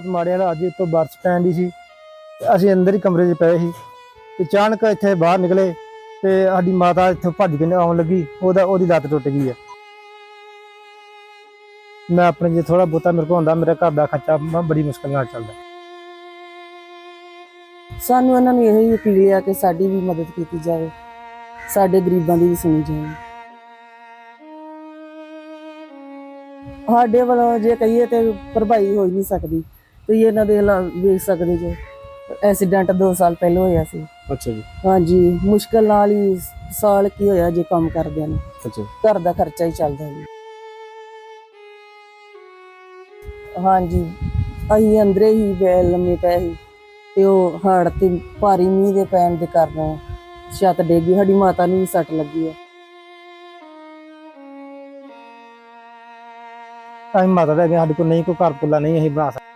ਬਹੁਤ ਮਾੜਿਆ ਦਾ ਅੱਜ ਤੋਂ ਬਰਸ ਪੈਣ ਦੀ ਸੀ ਤੇ ਅਸੀਂ ਅੰਦਰ ਹੀ ਕਮਰੇ 'ਚ ਪਏ ਸੀ ਤੇ ਅਚਾਨਕ ਇੱਥੇ ਬਾਹਰ ਨਿਕਲੇ ਤੇ ਸਾਡੀ ਮਾਤਾ ਇੱਥੋਂ ਭੱਜ ਕੇ ਆਉਣ ਲੱਗੀ, ਉਹਦਾ, ਉਹਦੀ ਲੱਤ ਟੁੱਟ ਗਈ ਹੈ ਮੈਂ ਆਪਣੇ ਜੇ ਥੋੜਾ ਬਹੁਤਾ ਮੇਰੇ ਕੋਲ ਹੁੰਦਾ, ਮੇਰੇ ਘਰ ਦਾ ਖਰਚਾ ਮੈਂ, ਬੜੀ ਮੁਸ਼ਕਲ ਨਾਲ ਚੱਲਦਾ। ਸਾਨੂੰ ਇਹਨਾਂ ਨੂੰ ਇਹੀ ਅਪੀਲ ਆ ਕਿ ਸਾਡੀ ਵੀ ਮਦਦ ਕੀਤੀ ਜਾਵੇ, ਸਾਡੇ ਗਰੀਬਾਂ ਦੀ ਵੀ ਸੁਣੀ ਜਾਵੇ। ਸਾਡੇ ਵੱਲੋਂ ਜੇ ਕਹੀਏ ਤੇ ਭਰਪਾਈ ਹੋ ਹੀ ਨਹੀਂ ਸਕਦੀ। ਤੁਸੀਂ ਇਹਨਾਂ ਦੇ ਹਾਲਾਤ ਵੇਖ ਸਕਦੇ ਜੋ। ਐਕਸੀਡੈਂਟ 2 ਸਾਲ ਪਹਿਲਾਂ ਹੋਇਆ ਸੀ। ਅੱਛਾ ਜੀ। ਹਾਂਜੀ ਮੁਸ਼ਕਲ ਨਾਲ ਹੀ ਸਾਲ ਕੀ ਹੋਇਆ ਜੇ ਕੰਮ ਕਰਦਿਆਂ ਨੂੰ। ਅੱਛਾ ਘਰ ਦਾ ਖਰਚਾ ਹੀ ਚੱਲਦਾ ਜੀ। ਹਾਂਜੀ ਅਸੀਂ ਅੰਦਰੇ ਹੀ ਬੈ ਲੰਮੇ ਪਏ ਸੀ ਤੇ ਉਹ ਹੜ ਤੇ ਭਾਰੀ ਮੀਂਹ ਦੇ ਪੈਣ ਦੇ ਕਾਰਨ ਛੱਤ ਡੇਗੀ ਸਾਡੀ ਮਾਤਾ ਨੂੰ ਵੀ ਸੱਟ ਲੱਗੀ ਹੈ ਅਸੀਂ ਮਾਤਾ ਦੇ ਅੱਗੇ ਸਾਡੇ ਕੋਲ ਨਹੀਂ ਕੋਈ ਘਰ ਪੁੱਲਾ ਨਹੀਂ ਅਸੀਂ ਬਣਾ ਸਕਦੇ।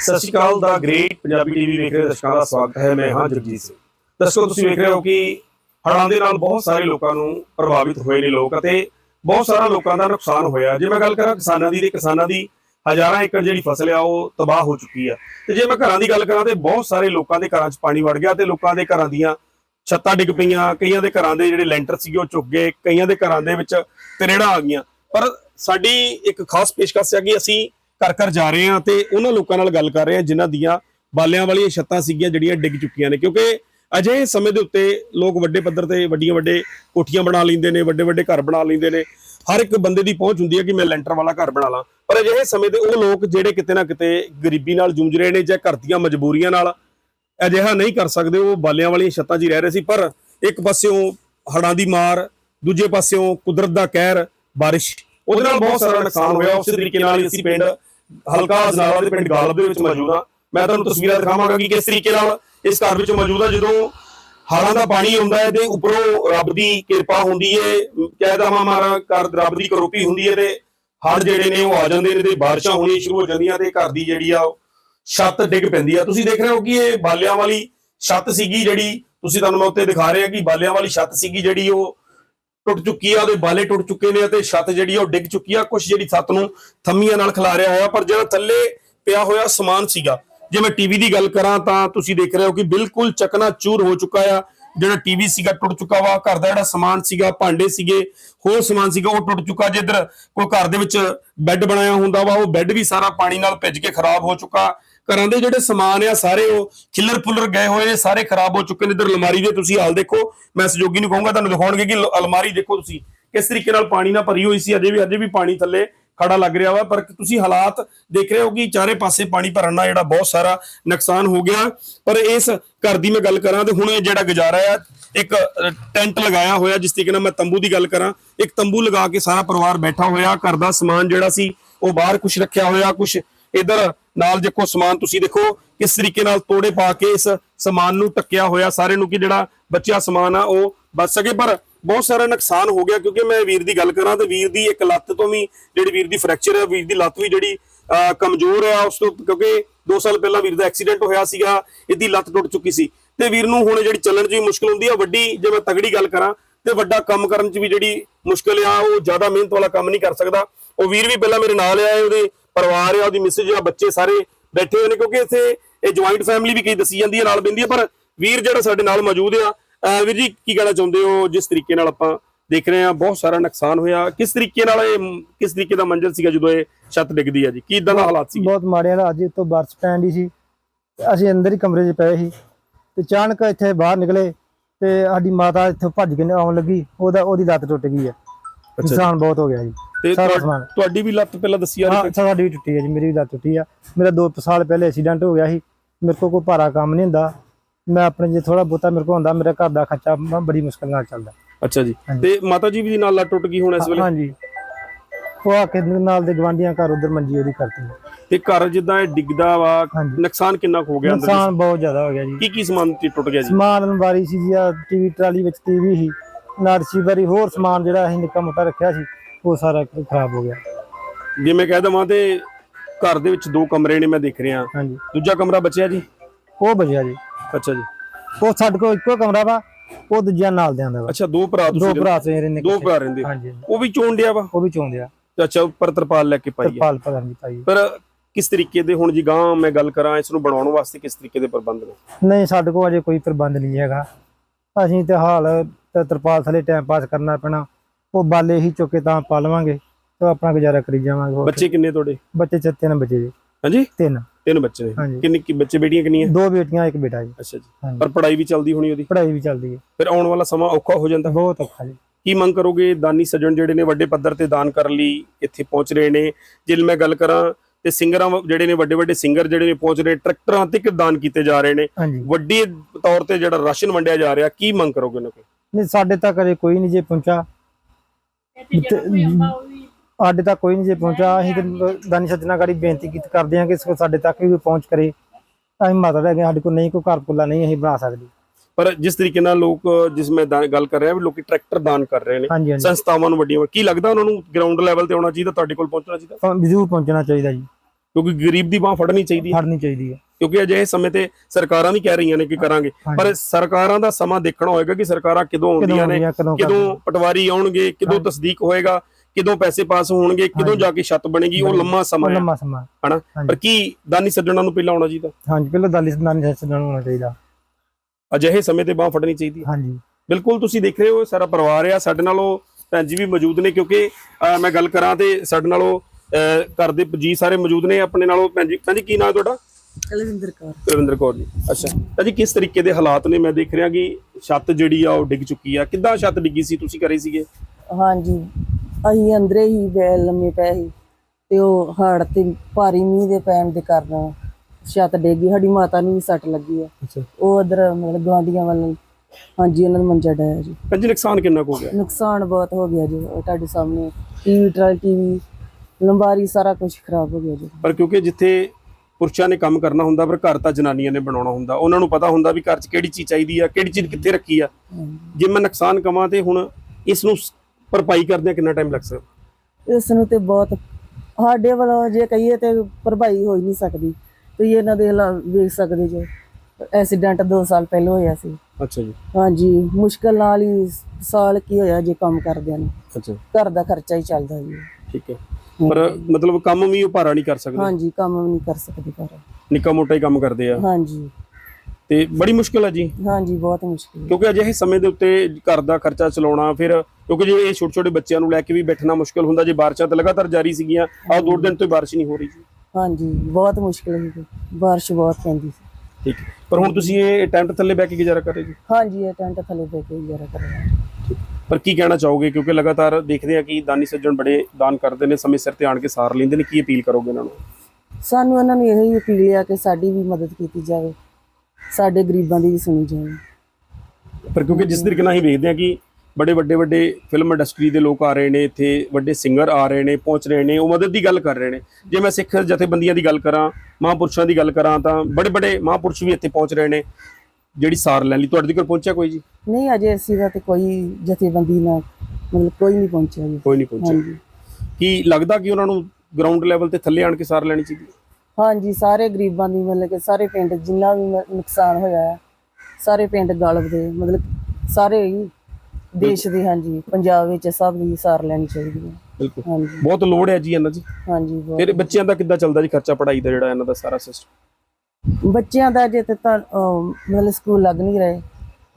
ਸਤਿ ਸ਼੍ਰੀ ਅਕਾਲ ਦਾ ਗ੍ਰੇਟ ਪੰਜਾਬੀ ਟੀਵੀ ਵੇਖ ਰਹੇ ਦਰਸ਼ਕਾਂ ਦਾ ਸਵਾਗਤ ਹੈ। ਮੈਂ ਹਾਂ ਜਗਜੀਤ ਸਿੰਘ। ਦਰਸ਼ਕੋ, ਤੁਸੀਂ ਵੇਖ ਰਹੇ ਹੋ ਕਿ ਹੜ੍ਹਾਂ ਦੇ ਨਾਲ ਬਹੁਤ ਸਾਰੇ ਲੋਕਾਂ ਨੂੰ ਪ੍ਰਭਾਵਿਤ ਹੋਏ ਨੇ ਲੋਕ ਅਤੇ ਬਹੁਤ ਸਾਰਾ ਲੋਕਾਂ ਦਾ ਨੁਕਸਾਨ ਹੋਇਆ। ਜੇ ਮੈਂ ਗੱਲ ਕਰਾਂ ਕਿਸਾਨਾਂ ਦੀ ਤੇ ਕਿਸਾਨਾਂ ਦੀ ਹਜ਼ਾਰਾਂ ਏਕੜ ਜਿਹੜੀ ਫਸਲ ਆ, ਉਹ ਤਬਾਹ ਹੋ ਚੁੱਕੀ ਆ। ਤੇ ਜੇ ਮੈਂ ਘਰਾਂ ਦੀ ਗੱਲ ਕਰਾਂ ਤੇ ਬਹੁਤ ਸਾਰੇ ਲੋਕਾਂ ਦੇ ਘਰਾਂ 'ਚ ਪਾਣੀ ਵੜ ਗਿਆ ਤੇ ਲੋਕਾਂ ਦੇ ਘਰਾਂ ਦੀਆਂ ਛੱਤਾਂ ਡਿੱਗ ਪਈਆਂ। ਕਈਆਂ ਦੇ ਘਰਾਂ ਦੇ ਜਿਹੜੇ ਲੈਂਟਰ ਸੀਗੇ, ਉਹ ਚੁੱਕ ਗਏ। ਕਈਆਂ ਦੇ ਘਰਾਂ ਦੇ ਵਿੱਚ ਤਰੇੜਾਂ ਆ ਗਈਆਂ। ਪਰ ਸਾਡੀ ਇੱਕ ਖਾਸ ਪੇਸ਼ਕਸ਼ ਹੈ ਕਿ ਅਸੀਂ ਘਰ ਘਰ ਜਾ ਰਹੇ ਹਾਂ ਤੇ ਉਹਨਾਂ ਲੋਕਾਂ ਨਾਲ ਗੱਲ ਕਰ ਰਹੇ ਹਾਂ ਜਿਨ੍ਹਾਂ ਦੀਆਂ ਬਾਲਿਆਂ ਵਾਲੀਆਂ ਛੱਤਾਂ ਸੀਗੀਆਂ ਜਿਹੜੀਆਂ ਡਿੱਗ ਚੁੱਕੀਆਂ ਨੇ। ਕਿਉਂਕਿ ਅਜੇ ਸਮੇਂ ਦੇ ਉੱਤੇ ਲੋਕ ਵੱਡੇ ਪੱਧਰ ਤੇ ਵੱਡੀਆਂ ਵੱਡੇ ਕੋਠੀਆਂ ਬਣਾ ਲੈਂਦੇ ਨੇ ਵੱਡੇ ਵੱਡੇ ਘਰ ਬਣਾ ਲੈਂਦੇ ਨੇ। ਹਰ ਇੱਕ ਬੰਦੇ ਦੀ ਪਹੁੰਚ ਹੁੰਦੀ ਹੈ ਕਿ ਮੈਂ ਲੈਂਟਰ ਵਾਲਾ ਘਰ ਬਣਾ ਲਾਂ। ਪਰ ਅਜਿਹੇ ਸਮੇਂ ਦੇ ਉਹ ਲੋਕ ਜਿਹੜੇ ਕਿਤੇ ਨਾ ਕਿਤੇ ਗਰੀਬੀ ਨਾਲ ਜੂਝ ਰਹੇ ਨੇ ਜਾਂ ਘਰ ਦੀਆਂ ਮਜਬੂਰੀਆਂ ਨਾਲ ਅਜਿਹਾ ਨਹੀਂ ਕਰ ਸਕਦੇ ਉਹ ਬਾਲਿਆਂ ਵਾਲੀਆਂ ਛੱਤਾਂ 'ਚ ਹੀ ਰਹਿ ਰਹੇ ਸੀ। ਪਰ ਇੱਕ ਪਾਸਿਓਂ ਹੜਾਂ ਦੀ ਮਾਰ ਦੂਜੇ ਪਾਸਿਓਂ ਕੁਦਰਤ ਦਾ ਕਹਿਰ ਬਾਰਿਸ਼ ਉਹਦੇ ਨਾਲ ਬਹੁਤ ਸਾਰਾ ਨੁਕਸਾਨ ਹੋਇਆ। ਉਸੇ ਤਰੀਕੇ ਨਾਲ ਅਸੀਂ ਪਿੰਡ ਹਲਕਾ ਅਜਨਾਲਾ ਦੇ ਪਿੰਡ ਗਾਲਬ ਦੇ ਵਿੱਚ ਮੌਜੂਦ ਹਾਂ। ਮੈਂ ਤੁਹਾਨੂੰ ਤਸਵੀਰਾਂ ਦਿਖਾਵਾਂਗਾ ਕਿ ਕਿਸ ਤਰੀਕੇ ਨਾਲ ਇਸ ਘਰ ਵਿੱਚ ਮੌਜੂਦ ਆ ਜਦੋਂ ਹਾਲਾਂ ਦਾ ਪਾਣੀ ਆਉਂਦਾ ਹੈ ਤੇ ਉੱਪਰੋਂ ਰੱਬ ਦੀ ਕਿਰਪਾ ਹੁੰਦੀ ਹੈ ਕਹਿਦਾ ਮਾਰਾ ਕਰ ਰੱਬ ਦੀ ਕਰੋਪੀ ਹੁੰਦੀ ਹੈ ਤੇ ਹੜ ਜਿਹੜੇ ਨੇ ਉਹ ਆ ਜਾਂਦੇ ਨੇ ਤੇ ਬਾਰਿਸ਼ਾਂ ਹੋਣੀ ਸ਼ੁਰੂ ਹੋ ਜਾਂਦੀਆਂ ਤੇ ਘਰ ਦੀ ਜਿਹੜੀ ਆ ਉਹ ਛੱਤ ਡਿੱਗ ਪੈਂਦੀ ਆ। ਤੁਸੀਂ ਦੇਖ ਰਹੇ ਹੋ ਕਿ ਇਹ ਬਾਲਿਆਂ ਵਾਲੀ ਛੱਤ ਸੀਗੀ ਜਿਹੜੀ, ਤੁਸੀਂ ਤੁਹਾਨੂੰ ਮੈਂ ਉੱਤੇ ਦਿਖਾ ਰਿਹਾ ਕਿ ਬਾਲਿਆਂ ਵਾਲੀ ਛੱਤ ਸੀਗੀ ਜਿਹੜੀ ਉਹ ਟੁੱਟ ਚੁੱਕੀ ਆ, ਉਹਦੇ ਬਾਲੇ ਟੁੱਟ ਚੁੱਕੇ ਨੇ ਅਤੇ ਛੱਤ ਜਿਹੜੀ ਆ ਉਹ ਡਿੱਗ ਚੁੱਕੀ ਆ। ਕੁਝ ਜਿਹੜੀ ਛੱਤ ਨੂੰ ਥੰਮੀਆਂ ਨਾਲ ਖਿਲਾਰਿਆ ਹੋਇਆ, ਪਰ ਜਿਹੜਾ ਥੱਲੇ ਪਿਆ ਹੋਇਆ ਸਮਾਨ ਸੀਗਾ। ਜੇ ਮੈਂ ਟੀਵੀ ਦੀ ਗੱਲ ਕਰਾਂ ਤਾਂ ਤੁਸੀਂ ਦੇਖ ਰਹੇ ਹੋ ਕਿ ਬਿਲਕੁਲ ਚਕਨਾ ਚੂਰ ਹੋ ਚੁੱਕਾ ਆ। ਜਿਹੜਾ ਟੀਵੀ ਸੀਗਾ ਟੁੱਟ ਚੁੱਕਾ ਵਾ, ਘਰ ਦਾ ਜਿਹੜਾ ਸਮਾਨ ਸੀਗਾ, ਭਾਂਡੇ ਸੀਗੇ, ਹੋਰ ਸਮਾਨ ਸੀਗਾ, ਉਹ ਟੁੱਟ ਚੁੱਕਾ। ਜਿੱਧਰ ਕੋਈ ਘਰ ਦੇ ਵਿੱਚ ਬੈੱਡ ਬਣਾਇਆ ਹੁੰਦਾ ਵਾ, ਉਹ ਬੈੱਡ ਵੀ ਸਾਰਾ ਪਾਣੀ ਨਾਲ ਭਿੱਜ ਕੇ ਖਰਾਬ ਹੋ ਚੁੱਕਾ। ਘਰਾਂ ਦੇ ਜਿਹੜੇ ਸਮਾਨ ਆ, ਸਾਰੇ ਉਹ ਖਿੱਲਰ ਫੁੱਲਰ ਗਏ ਹੋਏ ਨੇ, ਸਾਰੇ ਖਰਾਬ ਹੋ ਚੁੱਕੇ ਨੇ ਇੱਧਰ ਅਲਮਾਰੀ ਦੇ, ਤੁਸੀਂ ਹਾਲ ਦੇਖੋ। ਮੈਂ ਸਹਿਯੋਗੀ ਨੂੰ ਕਹੂੰਗਾ, ਤੁਹਾਨੂੰ ਦਿਖਾਉਣਗੇ ਕਿ ਅਲਮਾਰੀ ਦੇਖੋ ਤੁਸੀਂ। ਕਿਸ ਤਰੀਕੇ ਨਾਲ ਪਾਣੀ ਨਾਲ ਭਰੀ ਹੋਈ ਸੀ, ਅਜੇ ਵੀ ਅਜੇ ਵੀ ਪਾਣੀ ਥੱਲੇ ਖੜਾ ਲੱਗ ਰਿਹਾ ਵਾ, ਪਰ ਤੁਸੀਂ ਹਾਲਾਤ ਦੇਖ ਰਹੇ ਹੋ ਕਿ ਚਾਰੇ ਪਾਸੇ ਪਾਣੀ ਭਰਨ ਨਾਲ ਜਿਹੜਾ ਬਹੁਤ ਸਾਰਾ ਨੁਕਸਾਨ ਹੋ ਗਿਆ। ਪਰ ਇਸ ਘਰ ਦੀ ਮੈਂ ਗੱਲ ਕਰਾਂ ਤੇ ਹੁਣ ਇਹ ਜਿਹੜਾ ਗੁਜ਼ਾਰਾ ਆ, ਇੱਕ ਟੈਂਟ ਲਗਾਇਆ ਹੋਇਆ, ਜਿਸ ਤਰੀਕੇ ਨਾਲ ਮੈਂ ਤੰਬੂ ਦੀ ਗੱਲ ਕਰਾਂ, ਇੱਕ ਤੰਬੂ ਲਗਾ ਕੇ ਸਾਰਾ ਪਰਿਵਾਰ ਬੈਠਾ ਹੋਇਆ, ਘਰ ਦਾ ਸਮਾਨ ਜਿਹੜਾ ਸੀ, ਉਹ ਬਾਹਰ ਕੁਝ ਰੱਖਿਆ ਹੋਇਆ ਕੁਝ ਇਧਰ ਨਾਲ ਦੇਖੋ ਸਮਾਨ ਤੁਸੀਂ ਦੇਖੋ ਕਿਸ ਤਰੀਕੇ ਨਾਲ ਤੋੜੇ ਪਾ ਕੇ ਇਸ ਸਮਾਨ ਨੂੰ ਟੱਕਿਆ ਹੋਇਆ ਸਾਰੇ ਨੂੰ ਕਿ ਜਿਹੜਾ ਬੱਚਿਆ ਸਮਾਨ ਆ ਉਹ ਬਚ ਸਕੇ। ਪਰ ਬਹੁਤ ਸਾਰਾ ਨੁਕਸਾਨ ਹੋ ਗਿਆ ਕਿਉਂਕਿ ਮੈਂ ਵੀਰ ਦੀ ਗੱਲ ਕਰਾਂ ਤੇ ਵੀਰ ਦੀ ਇੱਕ ਲੱਤ ਤੋਂ ਵੀ ਜਿਹੜੀ ਵੀਰ ਦੀ ਫ੍ਰੈਕਚਰ ਹੈ ਵੀਰ ਦੀ ਲੱਤ ਵੀ ਜਿਹੜੀ ਅਹ, ਕਮਜ਼ੋਰ ਹੈ ਉਸ ਤੋਂ ਕਿਉਂਕਿ 2 ਸਾਲ ਪਹਿਲਾਂ ਵੀਰ ਦਾ ਐਕਸੀਡੈਂਟ ਹੋਇਆ ਸੀਗਾ ਇਹਦੀ ਲੱਤ ਟੁੱਟ ਚੁੱਕੀ ਸੀ। ਤੇ ਵੀਰ ਨੂੰ ਹੁਣ ਜਿਹੜੀ ਚੱਲਣ 'ਚ ਵੀ ਮੁਸ਼ਕਲ ਹੁੰਦੀ ਆ ਵੱਡੀ ਜੇ ਮੈਂ ਤਗੜੀ ਗੱਲ ਕਰਾਂ ਤੇ ਵੱਡਾ ਕੰਮ ਕਰਨ 'ਚ ਵੀ ਜਿਹੜੀ ਮੁਸ਼ਕਲ ਆ ਉਹ ਜ਼ਿਆਦਾ ਮਿਹਨਤ ਵਾਲਾ ਕੰਮ ਨਹੀਂ ਕਰ ਸਕਦਾ। ਉਹ ਵੀਰ ਵੀ ਪਹਿਲਾਂ ਮੇਰੇ ਨਾਲ ਆਇਆ ਉਹਦੇ ਪਰਿਵਾਰ ਆ, ਉਹਦੀ ਮਿਸਿਜ ਆ, ਬੱਚੇ ਸਾਰੇ ਬੈਠੇ ਹੋਏ ਨੇ, ਕਿਉਂਕਿ ਇੱਥੇ ਇਹ ਜੁਆਇੰਟ ਫੈਮਿਲੀ ਵੀ ਕਈ ਦੱਸੀ ਜਾਂਦੀ ਹੈ ਨਾਲ ਬਿੰਦੀ ਹੈ ਪਰ ਵੀਰ ਜਿਹੜਾ ਸਾਡੇ ਨਾਲ ਮੌਜੂਦ ਆ ਵੀਰ ਜੀ, ਕੀ ਕਹਿਣਾ ਚਾਹੁੰਦੇ ਹੋ, ਜਿਸ ਤਰੀਕੇ ਨਾਲ ਆਪਾਂ ਦੇਖ ਰਹੇ ਆ ਬਹੁਤ ਸਾਰਾ ਨੁਕਸਾਨ ਹੋਇਆ, ਕਿਸ ਤਰੀਕੇ ਨਾਲ ਇਹ, ਕਿਸ ਤਰੀਕੇ ਦਾ ਮੰਜ਼ਰ ਸੀਗਾ ਜਦੋਂ ਇਹ ਛੱਤ ਡਿੱਗਦੀ ਆ ਜੀ? ਕੀ ਇਦਾਂ ਦਾ ਹਾਲਾਤ ਸੀ ਬਹੁਤ ਮਾੜਿਆ ਦਾ ਅੱਜ ਤੋਂ ਬਰਸ ਪੈਣ ਦੀ ਸੀ, ਤੇ ਅਸੀਂ ਅੰਦਰ ਹੀ ਕਮਰੇ 'ਚ ਪਏ ਸੀ, ਤੇ ਅਚਾਨਕ ਇੱਥੇ ਬਾਹਰ ਨਿਕਲੇ, ਤੇ ਸਾਡੀ ਮਾਤਾ ਇੱਥੋਂ ਭੱਜ ਕੇ ਆਉਣ ਲੱਗੀ, ਉਹਦਾ, ਉਹਦੀ ਲੱਤ ਟੁੱਟ ਗਈ ਨੁਕਸਾਨ ਬਹੁਤ ਹੋ ਗਿਆ ਜੀ। ਤੇ ਸਾਰਾ ਤੁਹਾ- ਸਮਾਨ। ਤੁਹਾਡੀ ਵੀ ਲੱਤ ਪਹਿਲਾਂ ਦੱਸੀ ਆ ਹਾਂ ਸਾਡੀ ਵੀ ਟੁੱਟੀ ਹੈ ਜੀ ਮੇਰੀ ਵੀ ਲੱਤ ਟੁੱਟੀ ਆ। ਮੇਰਾ 2 ਸਾਲ ਪਹਿਲੇ ਐਕਸੀਡੈਂਟ ਹੋ ਗਿਆ ਸੀ। ਮੇਰੇ ਕੋਲ ਕੋਈ ਭਾਰਾ ਕੰਮ ਨਹੀਂ ਹੁੰਦਾ। ਮੈਂ ਆਪਣੇ ਜੇ ਥੋੜਾ ਬਹੁਤਾ ਮੇਰੇ ਕੋਲ ਹੁੰਦਾ ਮੇਰੇ ਘਰ ਦਾ ਖਰਚਾ ਮੈਂ ਬੜੀ ਮੁਸ਼ਕਲ ਨਾਲ ਚੱਲਦਾ। ਅੱਛਾ ਜੀ। ਹਾਂਜੀ। ਤੇ ਮਾਤਾ ਜੀ ਵੀ ਨਾਲ ਲੱਤ ਟੁੱਟ ਗਈ ਹੁਣ ਇਸ ਵੇਲੇ? ਹਾਂਜੀ। ਉਹ ਆ ਕੇ ਨਾਲ ਦੇ ਗਵਾਂਢੀਆਂ ਘਰ ਉਧਰ ਮੰਜੀ ਉਹਦੀ ਕਰਤੀ। ਤੇ ਘਰ ਜਿੱਦਾਂ ਇਹ ਡਿੱਗਦਾ ਵਾ ਹਾਂਜੀ। ਨੁਕਸਾਨ ਕਿੰਨਾ ਕੁ ਹੋ ਗਿਆ ਅੰਦਰ? ਦੀ? ਨੁਕਸਾਨ ਬਹੁਤ ਜ਼ਿਆਦਾ ਹੋ ਗਿਆ ਜੀ। ਕੀ ਕੀ ਸਮਾਨ ਤੇ ਟੁੱਟ ਗਿਆ ਜੀ? ਸਮਾਨ ਅਲਮਾਰੀ ਸੀ ਜੀ ਆ ਟੀਵੀ ਟਰਾਲੀ ਵਿੱਚ ਟੀਵੀ ਸੀ। ਨਾਲ ਸੀਵਰੀ ਹੋਰ ਸਮਾਨ ਜਿਹੜਾ ਅਸੀਂ ਨਿੱਕਾ ਮੋਟਾ ਰੱਖਿਆ ਸੀ ਉਹ ਸਾਰਾ ਖਰਾਬ ਹੋ ਗਿਆ। ਜੇ ਮੈਂ ਕਹਿ ਦਵਾਂ ਤੇ ਘਰ ਦੇ ਵਿੱਚ ਦੋ ਕਮਰੇ ਨੇ ਮੈਂ ਦੇਖ ਰਿਹਾ। ਹਾਂਜੀ। ਦੂਜਾ ਕਮਰਾ ਬਚਿਆ ਜੀ? ਉਹ ਬਚਿਆ ਜੀ। ਅੱਛਾ ਜੀ। ਉਹ ਸਾਡੇ ਕੋਲ ਇੱਕੋ ਕਮਰਾ ਵਾ ਉਹ ਦੂਜਾ ਨਾਲ ਦੇ ਆਂਦਾ ਵਾ। ਅੱਛਾ ਦੋ ਭਰਾ ਦੋ ਭਰਾ ਸੇ ਰਹਿੰਦੇ ਦੋ ਭਰਾ ਰਹਿੰਦੇ ਹਾਂਜੀ। ਉਹ ਵੀ ਚੋਣ ਡਿਆ ਵਾ? ਉਹ ਵੀ ਚੋਂਦੇ ਆ ਅੱਛਾ ਉੱਪਰ ਤਰਪਾਲ ਲੈ ਕੇ ਪਾਈ ਹੈ ਤਰਪਾਲ ਪਤਾ ਨਹੀਂ ਪਾਈ। ਪਰ ਕਿਸ ਤਰੀਕੇ ਦੇ ਹੁਣ ਜੀ ਗਾਂ ਮੈਂ ਗੱਲ ਕਰਾਂ ਇਸ ਨੂੰ ਬਣਾਉਣ ਵਾਸਤੇ ਕਿਸ ਤਰੀਕੇ ਦੇ ਪ੍ਰਬੰਧ ਨੇ? ਨਹੀਂ ਸਾਡੇ ਕੋਲ ਅਜੇ ਕੋਈ ਪ੍ਰਬੰਧ ਨਹੀਂ ਹੈਗਾ। ਅਸੀਂ ਤੇ ਹਾਲ ਤੇ ਤਰਪਾਲ ਥਲੇ ਟਾਈਮ ਪਾਸ ਕਰਨਾ ਪੈਣਾ। ਉਹ ਬਾਲੇ ਹੀ ਚੁੱਕੇ ਤਾਂ ਪਾ ਲਵਾਂਗੇ ਤੇ ਆਪਣਾ ਗੁਜ਼ਾਰਾ ਕਰੀ ਜਾਵਾਂਗੇ ਹੋਰ ਬੱਚੇ ਕਿੰਨੇ ਤੁਹਾਡੇ? ਬੱਚੇ ਚ ਤਿੰਨ ਬੱਚੇ ਜੀ। ਹਾਂਜੀ? ਤਿੰਨ। ਤਿੰਨ ਬੱਚੇ ਨੇ। ਹਾਂਜੀ। ਕਿੰਨੇ ਕੀ ਬੱਚੇ ਬੇਟੀਆਂ ਕਿੰਨੀਆਂ? ਦੋ ਬੇਟੀਆਂ ਇੱਕ ਬੇਟਾ ਜੀ। ਅੱਛਾ ਜੀ। ਹਾਂਜੀ। ਪਰ ਪੜ੍ਹਾਈ ਵੀ ਚੱਲਦੀ ਹੋਣੀ ਉਹਦੀ? ਪੜ੍ਹਾਈ ਵੀ ਚੱਲਦੀ ਹੈ। ਫਿਰ ਆਉਣ ਵਾਲਾ ਸਮਾਂ ਔਖਾ ਹੋ ਜਾਂਦਾ? ਬਹੁਤ ਔਖਾ ਜੀ। ਕੀ ਮੰਗ ਕਰੋਗੇ ਦਾਨੀ ਸੱਜਣ ਜਿਹੜੇ ਨੇ ਵੱਡੇ ਪੱਧਰ ਤੇ ਦਾਨ ਕਰਨ ਲਈ ਇੱਥੇ ਪਹੁੰਚ ਰਹੇ ਨੇ? ਜੇ ਮੈਂ ਗੱਲ ਕਰਾਂ ਤੇ ਸਿੰਗਰਾਂ ਵ- ਜਿਹੜੇ ਨੇ ਵੱਡੇ ਵੱਡੇ ਸਿੰਗਰ ਜਿਹੜੇ ਨੇ ਪਹੁੰਚ ਰਹੇ ਟਰੈਕਟਰਾਂ ਤੱਕ ਦਾਨ ਕੀਤੇ ਜਾ ਰਹੇ ਨੇ। ਹਾਂਜੀ। ਵੱਡੀ ਤੌਰ ਤੇ ਜਿਹੜਾ ਰਾਸ਼ਨ ਵੰਡਿਆ ਜਾ ਰਿਹਾ ਕੀ ਮੰਗ ਕਰੋਗੇ ਉਹਨਾਂ ਕੋਲ? ਨਹੀਂ ਸਾਡੇ ਤੱਕ ਅਜੇ ਕੋਈ ਨਹੀਂ ਜੇ ਪਹੁੰਚਾ। ਤੇ ਸਾਡੇ ਤੱਕ ਕੋਈ ਨਹੀਂ ਜੇ ਪਹੁੰਚਾ। ਅਸੀਂ ਤੇ ਦਾਨੀ ਸੱਜਣਾ ਗਾੜੀ ਬੇਨਤੀ ਕੀਤੀ ਕਰਦੇ ਹਾਂ ਕਿ ਇਸ ਸਾਡੇ ਤੱਕ ਵੀ ਪਹੁੰਚ ਕਰੇ। ਅਸੀਂ ਮਾਤਾ ਦੇ ਸਾਡੇ ਕੋਲ ਨਹੀਂ ਕੋਈ ਘਰ ਕੋਲਾ ਨਹੀਂ ਅਸੀਂ ਬਣਾ ਸਕਦੇ। ਪਰ ਜਿਸ ਤਰੀਕੇ ਨਾਲ ਲੋਕ ਜਿਸ ਮੈਂ ਗੱਲ ਕਰ ਰਿਹਾ ਵੀ ਲੋਕੀ ਟਰੈਕਟਰ ਦਾਨ ਕਰ ਰਹੇ ਨੇ ਸੰਸਥਾਵਾਂ ਨੂੰ ਵੱਡੀਆਂ ਕੀ ਲੱਗਦਾ ਉਹਨਾਂ ਨੂੰ ਗਰਾਊਂਡ ਲੈਵਲ ਤੇ ਆਉਣਾ ਚਾਹੀਦਾ ਤੁਹਾਡੇ ਕੋਲ ਪਹੁੰਚਣਾ ਚਾਹੀਦਾ? ਤਾਂ ਜ਼ਰੂਰ ਪਹੁੰਚਣਾ ਚਾਹੀਦਾ ਜੀ। ਕਿਉਂਕਿ ਗਰੀਬ ਦੀ ਬਾਹ ਫੜਨੀ ਚਾਹੀਦੀ ਹੈ। ਫੜਨੀ ਚਾਹੀਦੀ ਹੈ। ਕਿਉਂਕਿ ਅਜਿਹੇ ਸਮੇਂ ਤੇ ਸਰਕਾਰਾਂ ਵੀ ਕਹਿ ਰਹੀਆਂ ਨੇ ਕਿ ਕਰਾਂਗੇ। ਪਰ ਸਰਕਾਰਾਂ ਦਾ ਸਮਾਂ ਦੇਖਣਾ ਹੋਏਗਾ ਕਿ ਸਰਕਾਰਾਂ ਕਦੋਂ ਆਉਂਦੀਆਂ ਨੇ ਕਦੋਂ ਪਟਵਾਰੀ ਆਉਣਗੇ ਕਿਦੋਂ ਤਸਦੀਕ ਹੋਏਗਾ ਕਿਦੋਂ ਪੈਸੇ ਪਾਸ ਹੋਣਗੇ ਕਿਦੋਂ ਜਾ। ਕੇ ਛੱਤ ਬਣੇਗੀ ਉਹ ਲੰਮਾ ਸਮਾਂ ਹੈ। ਲੰਮਾ ਸਮਾਂ ਹਨਾ। ਪਰ ਕੀ ਦਾਨੀ ਸੱਜਣਾ ਨੂੰ ਪਹਿਲਾਂ ਆਉਣਾ ਚਾਹੀਦਾ? ਹਾਂਜੀ ਪਹਿਲਾਂ ਦਾਨੀ ਦਾਨੀ ਸੱਜਣਾ ਨੂੰ ਹੋਣਾ ਚਾਹੀਦਾ। ਅਜਿਹੇ ਸਮੇਂ ਤੇ ਬਾਹ ਫੜਨੀ ਚਾਹੀਦੀ ਹਾਂਜੀ ਬਿਲਕੁਲ ਤੁਸੀਂ ਦੇਖ ਰਹੇ ਹੋ ਸਾਰਾ ਪਰਿਵਾਰ ਆ ਸਾਡੇ ਨਾਲ ਉਹ ਭੈਣ ਜੀ ਵੀ ਮੌਜੂਦ ਨੇ ਕਿਉਂਕਿ ਮੈਂ ਗੱਲ ਕਰਾਂ ਤੇ ਸਾਡੇ ਨਾਲ ਉਹ ਘਰ ਦੇ ਜੀ ਸਾਰੇ ਮੌਜੂਦ ਨੇ ਆਪਣੇ ਨਾਲ ਉਹ ਭੈਣ ਜੀ। ਭੈਣ ਜੀ ਕੀ ਨਾਮ ਤੁਹਾਡਾ? ਕੁਲਵਿੰਦਰ ਕੌਰ। ਰਵਿੰਦਰ ਕੌਰ ਜੀ। ਅੱਛਾ। ਭੈਣ ਜੀ ਕਿਸ ਤਰੀਕੇ ਦੇ ਹਾਲਾਤ ਨੇ? ਮੈਂ ਦੇਖ ਰਿਹਾ ਕਿ ਛੱਤ ਜਿਹੜੀ ਆ ਉਹ ਡਿੱਗ ਚੁੱਕੀ ਆ। ਕਿੱਦਾਂ ਛੱਤ ਡਿੱਗੀ ਸੀ? ਤੁਸੀਂ ਘਰੇ ਸੀਗੇ? ਹਾਂਜੀ। ਅਸੀਂ ਅੰਦਰੇ ਹੀ ਬੈ ਲੰਮੇ ਪਏ ਸੀ ਤੇ ਉਹ ਹੜ ਤੇ ਭਾਰੀ ਮੀਂਹ ਦੇ ਪੈਣ ਦੇ ਕਾਰਨ ਛੱਤ ਡੇਗੀ ਸਾਡੀ ਮਾਤਾ ਨੂੰ ਵੀ ਸੱਟ ਲੱਗੀ ਆ। ਅੱਛਾ। ਉਹ ਉਧਰ ਮਤਲਬ ਗਵਾਂਡੀਆਂ ਵੱਲ ਹਾਂਜੀ ਉਹਨਾਂ ਦਾ ਮੰਜਾ ਡਾਇਆ ਜੀ। ਭੈਣ ਜੀ ਨੁਕਸਾਨ ਕਿੰਨਾ ਹੋ ਗਿਆ? ਨੁਕਸਾਨ ਬਹੁਤ ਹੋ ਗਿਆ ਜੀ। ਤੁਹਾਡੇ ਸਾਹਮਣੇ ਟੀਵੀ ਟਰਾਲ ਟੀਵੀ ਲੰਬਾਰੀ ਸਾਰਾ ਕੁਝ ਖਰਾਬ ਹੋ ਗਿਆ ਜੀ। ਪਰ ਕਿਉਂਕਿ ਜਿੱਥੇ ਪੁਰਸ਼ਾਂ ਨੇ ਕੰਮ ਕਰਨਾ ਹੁੰਦਾ ਪਰ ਘਰ ਤਾਂ ਜਨਾਨੀਆਂ ਨੇ ਬਣਾਉਣਾ ਹੁੰਦਾ। ਉਹਨਾਂ ਨੂੰ ਪਤਾ ਹੁੰਦਾ ਵੀ ਘਰ 'ਚ ਕਿਹੜੀ ਚੀਜ਼ ਚਾਹੀਦੀ ਆ ਕਿਹੜੀ ਚੀਜ਼ ਕਿੱਥੇ ਰੱਖੀ ਆ। ਜੇ ਮੈਂ ਨੁਕਸਾਨ ਕਮਾਂ ਤੇ ਹੁਣ ਇਸ ਨੂੰ ਭਰਪਾਈ ਕਰਦਿਆਂ ਕਿੰਨਾ ਟਾਈਮ ਲੱਗ ਸਕਦਾ? ਇਸ ਨੂੰ ਤੇ ਬਹੁਤ ਸਾਡੇ ਵੱਲੋਂ ਜੇ ਕਹੀਏ ਤੇ ਭਰਪਾਈ ਹੋ ਹੀ ਨਹੀਂ ਸਕਦੀ। ਤੁਸੀਂ ਇਹਨਾਂ ਦੇ ਵੇਖ ਸਕਦੇ ਜੋ। ਐਕਸੀਡੈਂਟ 2 ਸਾਲ ਪਹਿਲਾਂ ਹੋਇਆ ਸੀ। ਅੱਛਾ ਜੀ। ਹਾਂਜੀ ਮੁਸ਼ਕਲ ਨਾਲ ਹੀ ਸਾਲ ਕੀ ਹੋਇਆ ਜੇ ਕੰਮ ਕਰਦਿਆਂ ਨੂੰ। ਅੱਛਾ। ਘਰ ਦਾ ਖਰਚਾ ਹੀ ਚੱਲਦਾ ਜੀ। ਠੀਕ ਹੈ। ਪਰ ਮਤਲਬ ਕੰਮ ਵੀ ਉਹ ਭਾਰਾ ਨਹੀਂ ਕਰ ਸਕਦੇ? ਹਾਂਜੀ ਕੰਮ ਵੀ ਨਹੀਂ ਕਰ ਸਕਦੇ ਪਰ ਨਿੱਕਾ ਮੋਟਾ ਹੀ ਕੰਮ ਕਰਦੇ ਆ। ਹਾਂਜੀ। ਤੇ ਬੜੀ ਮੁਸ਼ਕਲ ਹੈ ਜੀ? ਹਾਂਜੀ ਬਹੁਤ ਮੁਸ਼ਕਿਲ ਹੈ। ਕਿਉਂਕਿ ਅਜਿਹੇ ਸਮੇਂ ਦੇ ਉੱਤੇ ਘਰ ਦਾ ਖਰਚਾ ਚਲਾਉਣਾ ਫਿਰ ਕਿਉਂਕਿ ਜੇ ਇਹ ਛੋਟੇ ਛੋਟੇ ਬੱਚਿਆਂ ਨੂੰ ਲੈ ਕੇ ਵੀ ਬੈਠਣਾ ਮੁਸ਼ਕਲ ਹੁੰਦਾ ਜੇ ਬਾਰਿਸ਼ਾਂ ਤਾਂ ਲਗਾਤਾਰ ਜਾਰੀ ਸੀਗੀਆਂ ਆਹ ਦੋ ਦਿਨ ਤੋਂ ਹੀ ਬਾਰਿਸ਼ ਨਹੀਂ ਹੋ ਰਹੀ ਜੀ। ਹਾਂਜੀ ਬਹੁਤ ਮੁਸ਼ਕਿਲ ਹੈ ਜੀ। ਬਾਰਿਸ਼ ਬਹੁਤ ਪੈਂਦੀ ਸੀ। ਠੀਕ। ਪਰ ਹੁਣ ਤੁਸੀਂ ਇਹ ਟੈਂਟ ਥੱਲੇ ਬੈ ਕੇ ਗੁਜ਼ਾਰਾ ਕਰ ਰਹੇ ਜੀ? ਹਾਂਜੀ ਇਹ ਟੈਂਟ ਥੱਲੇ ਬੈ ਕੇ ਗੁਜ਼ਾਰਾ ਕਰ ਰਹੇ ਹਾਂ। ਪਰ ਕੀ ਕਹਿਣਾ ਚਾਹੋਗੇ? ਕਿਉਂਕਿ ਲਗਾਤਾਰ ਦੇਖਦੇ ਆ ਕਿ ਦਾਨੀ ਸੱਜਣ ਬੜੇ ਦਾਨ ਕਰਦੇ ਨੇ ਸਮੇਂ ਸਿਰ ਤੇ ਆਣ ਕੇ ਸਾਰ ਲੈਂਦੇ ਨੇ। ਕੀ ਅਪੀਲ ਕਰੋਗੇ ਇਹਨਾਂ ਨੂੰ? ਸਾਨੂੰ ਉਹਨਾਂ ਨੂੰ ਇਹੀ ਅਪੀਲ ਆ ਕਿ ਸਾਡੀ ਵੀ ਮਦਦ ਕੀਤੀ ਜਾਵੇ। ਸਾਡੇ ਗਰੀਬਾਂ ਦੀ ਵੀ ਸੁਣੀ ਜਾਵੇ। ਪਰ ਕਿਉਂਕਿ ਜਿਸ ਤਰੀਕੇ ਨਾਲ ਅਸੀਂ ਵੇਖਦੇ ਆ ਕਿ ਬੜੇ ਵੱਡੇ ਵੱਡੇ ਫਿਲਮ ਇੰਡਸਟਰੀ ਦੇ ਲੋਕ ਆ ਰਹੇ ਨੇ ਇੱਥੇ ਵੱਡੇ ਸਿੰਗਰ ਆ ਰਹੇ ਨੇ ਪਹੁੰਚ ਰਹੇ ਨੇ ਉਹ ਮਦਦ ਦੀ ਗੱਲ ਕਰ ਰਹੇ ਨੇ। ਜੇ ਮੈਂ ਸਿੱਖ ਜਥੇਬੰਦੀਆਂ ਦੀ ਗੱਲ ਕਰਾਂ ਮਹਾਂਪੁਰਸ਼ਾਂ ਦੀ ਗੱਲ ਕਰਾਂ ਤਾਂ ਬੜੇ ਬੜੇ ਮਹਾਂਪੁਰਸ਼ ਵੀ ਇੱਥੇ ਪਹੁੰਚ ਰਹੇ ਨੇ। ਜਿਹੜੀ ਸਾਰ ਲੈਣ ਲਈ? ਤੁਹਾਡੇ ਕੋਲ ਪਹੁੰਚਿਆ ਕੋਈ ਜੀ? ਨਹੀਂ ਅਜੇ ਅਸੀਂ ਦਾ ਤੇ ਕੋਈ ਜਥੇਬੰਦੀ ਨਾਲ ਮਤਲਬ ਕੋਈ ਨਹੀਂ ਪਹੁੰਚਿਆ ਜੀ। ਕੋਈ ਨਹੀਂ ਪਹੁੰਚਿਆ। ਕੀ ਲੱਗਦਾ ਕਿ ਉਹਨਾਂ ਨੂੰ ਗਰਾਊਂਡ ਲੈਵਲ ਤੇ ਥੱਲੇ ਆਣ ਕੇ ਸਾਰ ਲੈਣੀ ਚਾਹੀਦੀ? ਹਾਂਜੀ ਸਾਰੇ ਗਰੀਬਾਂ ਦੀ ਮਤਲਬ ਕਿ ਸਾਰੇ ਪਿੰਡ ਜਿੰਨਾ ਵੀ ਨੁਕਸਾਨ ਹੋਇਆ ਹੈ ਸਾਰੇ ਪਿੰਡ ਗਲਬ ਦੇ ਮਤਲਬ ਸਾਰੇ ਹੀ ਦੇਸ਼ ਦੇ ਹਾਂਜੀ ਪੰਜਾਬ ਵਿੱਚ ਸਭ ਦੀ ਸਾਰ ਲੈਣੀ ਚਾਹੀਦੀ ਹੈ ਬਿਲਕੁਲ। ਹਾਂਜੀ। ਬਹੁਤ ਲੋੜ ਹੈ ਜੀ ਇਹਨਾਂ ਦੀ। ਹਾਂਜੀ ਬਹੁਤ। ਫਿਰ ਬੱਚਿਆਂ ਦਾ ਕਿੱਦਾਂ ਚੱਲਦਾ ਜੀ ਖਰਚਾ ਪੜ੍ਹਾਈ ਦਾ ਜਿਹੜਾ ਇਹਨਾਂ ਦਾ ਸਾਰਾ ਸਿਸਟਮ ਬੱਚਿਆਂ ਦਾ ਜੇ ਤੇ ਤਾਂ ਅਹ, ਮਤਲਬ ਸਕੂਲ ਲੱਗ ਨਹੀਂ ਰਹੇ।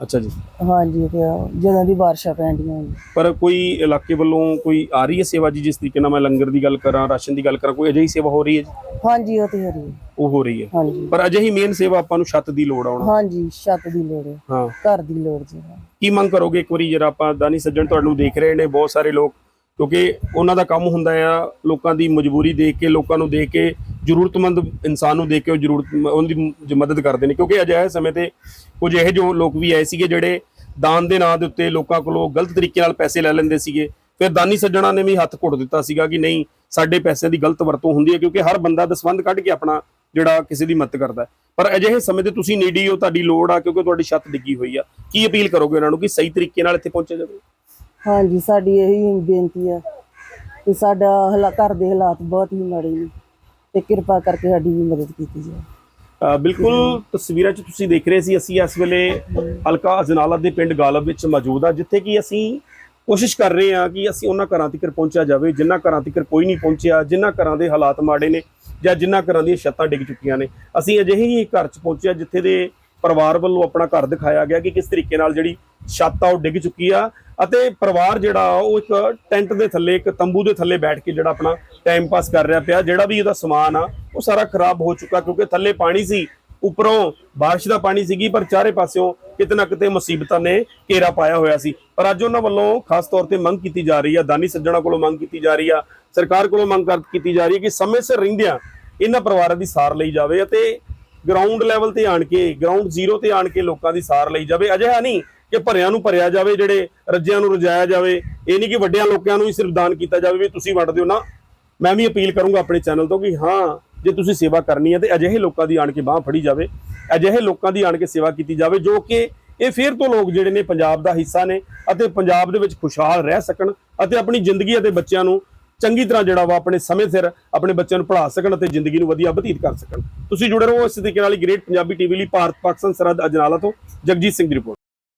ਅੱਛਾ ਜੀ। ਹਾਂਜੀ ਤੇ ਜਦੋਂ ਦੀ ਬਾਰਿਸ਼ਾਂ ਪੈਂਦੀਆਂ ਨੇ। ਪਰ ਕੋਈ ਇਲਾਕੇ ਵੱਲੋਂ ਕੋਈ ਆ ਰਹੀ ਹੈ ਸੇਵਾ ਜੀ ਜਿਸ ਤਰੀਕੇ ਨਾਲ ਮੈਂ ਲੰਗਰ ਦੀ ਗੱਲ ਕਰਾਂ ਰਾਸ਼ਨ ਦੀ ਗੱਲ ਕਰਾਂ ਕੋਈ ਅਜਿਹੀ ਸੇਵਾ ਹੋ ਰਹੀ ਹੈ ਜੀ? ਹਾਂਜੀ ਉਹ ਤੇ ਹਰੀ ਉਹ ਹੋ ਰਹੀ ਹੈ। ਹਾਂਜੀ। ਪਰ ਅਜਿਹੀ ਮੇਨ ਸੇਵਾ ਆਪਾਂ ਨੂੰ ਛੱਤ ਦੀ ਲੋੜ ਆਉਣਾ ਹਾਂਜੀ ਛੱਤ ਦੀ ਲੋੜ ਹੈ। ਹਾਂ। ਘਰ ਦੀ ਲੋੜ ਜੀ। ਕੀ ਮੰਗ ਕਰੋਗੇ ਇੱਕ ਵਾਰੀ ਜਰਾ ਆਪਾਂ ਦਾਨੀ ਸੱਜਣ ਤੁਹਾਨੂੰ ਦੇਖ ਰਹੇ ਨੇ ਬਹੁਤ ਸਾਰੇ ਲੋਕ ਕਿਉਂਕਿ ਉਹਨਾਂ ਦਾ ਕੰਮ ਹੁੰਦਾ ਆ ਲੋਕਾਂ ਦੀ ਮਜਬੂਰੀ ਦੇਖ ਕੇ, ਲੋਕਾਂ ਨੂੰ ਦੇਖ ਕੇ, ਜ਼ਰੂਰਤਮੰਦ ਇਨਸਾਨ ਨੂੰ ਦੇਖ ਕੇ ਉਹ ਜ਼ਰੂਰਤ ਉਹਦੀ ਮ- ਮਦਦ ਕਰਦੇ ਨੇ। ਕਿਉਂਕਿ ਅਜਿਹੇ ਸਮੇਂ ਤੇ ਕੁਝ ਇਹੋ ਜਿਹੇ ਲੋਕ ਵੀ ਆਏ ਸੀਗੇ ਜਿਹੜੇ ਦਾਨ ਦੇ ਨਾਂ ਦੇ ਉੱਤੇ ਲੋਕਾਂ ਕੋਲੋਂ ਗਲਤ ਤਰੀਕੇ ਨਾਲ ਪੈਸੇ ਲੈ ਲੈਂਦੇ ਸੀਗੇ। ਫਿਰ ਦਾਨੀ ਸੱਜਣਾ ਨੇ ਵੀ ਹੱਥ ਘੁੱਟ ਦਿੱਤਾ ਸੀਗਾ ਕਿ ਨਹੀਂ, ਸਾਡੇ ਪੈਸਿਆਂ ਦੀ ਗਲਤ ਵਰਤੋਂ ਹੁੰਦੀ ਹੈ ਕਿਉਂਕਿ ਹਰ ਬੰਦਾ ਦਸਵੰਦ ਕੱਢ ਕੇ ਆਪਣਾ ਜਿਹੜਾ ਕਿਸੇ ਦੀ ਮਦਦ ਕਰਦਾ ਪਰ ਅਜਿਹੇ ਸਮੇਂ ਤੇ ਤੁਸੀਂ ਨੀਡੀ ਹੋ ਤੁਹਾਡੀ ਲੋੜ ਆ ਕਿਉਂਕਿ ਤੁਹਾਡੀ ਛੱਤ ਡਿੱਗੀ ਹੋਈ ਆ। ਕੀ ਅਪੀਲ ਕਰੋਗੇ ਉਹਨਾਂ ਨੂੰ ਕਿ ਸਹੀ ਤਰੀਕੇ ਨਾਲ ਇੱਥੇ ਪਹੁੰਚਿਆ ਜਾਵੇ? ਹਾਂਜੀ, ਸਾਡੀ ਇਹੀ ਬੇਨਤੀ ਆ ਕਿ ਸਾਡਾ ਹਾਲਾ, ਘਰ ਦੇ ਹਾਲਾਤ ਬਹੁਤ ਹੀ ਮਾੜੇ ਨੇ ਤੇ ਕਿਰਪਾ ਕਰਕੇ ਸਾਡੀ ਵੀ ਮਦਦ ਕੀਤੀ ਜਾਵੇ। ਬਿਲਕੁਲ ਤਸਵੀਰਾਂ 'ਚ ਤੁਸੀਂ ਦੇਖ ਰਹੇ ਸੀ, ਅਸੀਂ ਇਸ ਵੇਲੇ ਹਲਕਾ ਅਜਨਾਲਾ ਦੇ ਪਿੰਡ ਗਾਲਬ ਵਿੱਚ ਮੌਜੂਦ ਆ, ਜਿੱਥੇ ਕਿ ਅਸੀਂ ਕੋਸ਼ਿਸ਼ ਕਰ ਰਹੇ ਹਾਂ ਕਿ ਅਸੀਂ ਉਹਨਾਂ ਘਰਾਂ ਤੱਕ ਪਹੁੰਚਿਆ ਜਾਵੇ ਜਿਨ੍ਹਾਂ ਘਰਾਂ ਤੱਕ ਕੋਈ ਨਹੀਂ ਪਹੁੰਚਿਆ ਜਿਨ੍ਹਾਂ ਘਰਾਂ ਦੇ ਹਾਲਾਤ ਮਾੜੇ ਨੇ ਜਾਂ ਜਿਨ੍ਹਾਂ ਘਰਾਂ ਦੀਆਂ ਛੱਤਾਂ ਡਿੱਗ ਚੁੱਕੀਆਂ ਨੇ। ਅਸੀਂ ਅਜਿਹੇ ਹੀ ਘਰ 'ਚ ਪਹੁੰਚਿਆ ਜਿੱਥੇ ਦੇ ਪਰਿਵਾਰ ਵੱਲੋਂ ਆਪਣਾ ਘਰ ਦਿਖਾਇਆ ਗਿਆ ਕਿ ਕਿਸ ਤਰੀਕੇ ਨਾਲ ਜਿਹੜੀ ਛੱਤ ਆ ਉਹ ਡਿੱਗ ਚੁੱਕੀ ਆ ਅਤੇ ਪਰਿਵਾਰ ਜਿਹੜਾ ਉਹ ਇੱਕ ਟੈਂਟ ਦੇ ਥੱਲੇ, ਇੱਕ ਤੰਬੂ ਦੇ ਥੱਲੇ ਬੈਠ ਕੇ ਜਿਹੜਾ ਆਪਣਾ ਟਾਈਮ ਪਾਸ ਕਰ ਰਿਹਾ ਪਿਆ। ਜਿਹੜਾ ਵੀ ਇਹਦਾ ਸਮਾਨ ਆ, ਉਹ ਸਾਰਾ ਖਰਾਬ ਹੋ ਚੁੱਕਾ ਕਿਉਂਕਿ ਥੱਲੇ ਪਾਣੀ ਸੀ, ਉੱਪਰੋਂ ਬਾਰਿਸ਼ ਦਾ ਪਾਣੀ ਸੀਗੀ, ਪਰ ਚਾਰੇ ਪਾਸਿਓਂ ਕਿਤੇ ਨਾ ਕਿਤੇ ਮੁਸੀਬਤਾਂ ਨੇ ਘੇਰਾ ਪਾਇਆ ਹੋਇਆ ਸੀ। ਪਰ ਅੱਜ ਉਹਨਾਂ ਵੱਲੋਂ ਖਾਸ ਤੌਰ ਤੇ ਮੰਗ ਕੀਤੀ ਜਾ ਰਹੀ ਆ, ਦਾਨੀ ਸੱਜਣਾ ਕੋਲੋਂ ਮੰਗ ਕੀਤੀ ਜਾ ਰਹੀ ਆ, ਸਰਕਾਰ ਕੋਲੋਂ ਮੰਗ ਕਰ- ਕੀਤੀ ਜਾ ਰਹੀ ਹੈ ਕਿ ਸਮੇਂ ਸਿਰ ਰਹਿੰਦਿਆਂ ਇਹਨਾਂ ਪਰਿਵਾਰਾਂ ਦੀ ਸਾਰ ਲਈ ਜਾਵੇ ਅਤੇ ਗਰਾਊਂਡ ਲੈਵਲ ਤੇ ਆਣ ਕੇ ਗਰਾਊਂਡ ਜ਼ੀਰੋ ਤੇ ਆਣ ਕੇ ਲੋਕਾਂ ਦੀ ਸਾਰ ਲਈ ਜਾਵੇ। ਅਜਿਹਾ ਨਹੀਂ ਕਿ ਭਰਿਆਂ ਨੂੰ ਭਰਿਆ ਜਾਵੇ, ਜਿਹੜੇ ਰੱਜਿਆਂ ਨੂੰ ਰਜਾਇਆ ਜਾਵੇ, ਇਹ ਨਹੀਂ ਕਿ ਵੱਡਿਆਂ ਲੋਕਾਂ ਨੂੰ ਹੀ ਸਿਰਫ ਦਾਨ ਕੀਤਾ ਜਾਵੇ ਵੀ ਤੁਸੀਂ ਵੰਡ ਦਿਓ। ਨਾ, ਮੈਂ ਵੀ ਅਪੀਲ ਕਰੂੰਗਾ ਆਪਣੇ ਚੈਨਲ ਤੋਂ ਕਿ ਹਾਂ, ਜੇ ਤੁਸੀਂ ਸੇਵਾ ਕਰਨੀ ਹੈ ਤੇ ਅਜਿਹੇ ਲੋਕਾਂ ਦੀ ਆਣ ਕੇ ਬਾਹ ਫੜੀ ਜਾਵੇ, ਅਜਿਹੇ ਲੋਕਾਂ ਦੀ ਆਣ ਕੇ ਸੇਵਾ ਕੀਤੀ ਜਾਵੇ ਜੋ ਕਿ ਇਹ ਫੇਰ ਤੋਂ ਲੋਕ ਜਿਹੜੇ ਨੇ ਪੰਜਾਬ ਦਾ ਹਿੱਸਾ ਨੇ ਅਤੇ ਪੰਜਾਬ ਦੇ ਵਿੱਚ ਖੁਸ਼ਹਾਲ ਰਹਿ ਸਕਣ ਅਤੇ ਆਪਣੀ ਜ਼ਿੰਦਗੀ ਅਤੇ ਬੱਚਿਆਂ ਨੂੰ ਚੰਗੀ ਤਰ੍ਹਾਂ ਜਿਹੜਾ ਵਾ ਆਪਣੇ ਸਮੇਂ ਸਿਰ ਆਪਣੇ ਬੱਚਿਆਂ ਨੂੰ ਪੜ੍ਹਾ ਸਕਣ ਅਤੇ ਜ਼ਿੰਦਗੀ ਨੂੰ ਵਧੀਆ ਬਤੀਤ ਕਰ ਸਕਣ। ਤੁਸੀਂ ਜੁੜੇ ਰਹੋ ਇਸ ਤਰੀਕੇ ਨਾਲ ਗ੍ਰੇਟ ਪੰਜਾਬੀ ਟੀਵੀ ਲਈ ਭਾਰਤ ਪਾਕਿਸਤਾਨ ਸਰਹੱਦ ਅਜਨਾਲਾ ਤੋਂ ਜਗਜੀਤ ਸਿੰਘ ਦੀ ਰਿਪੋਰਟ।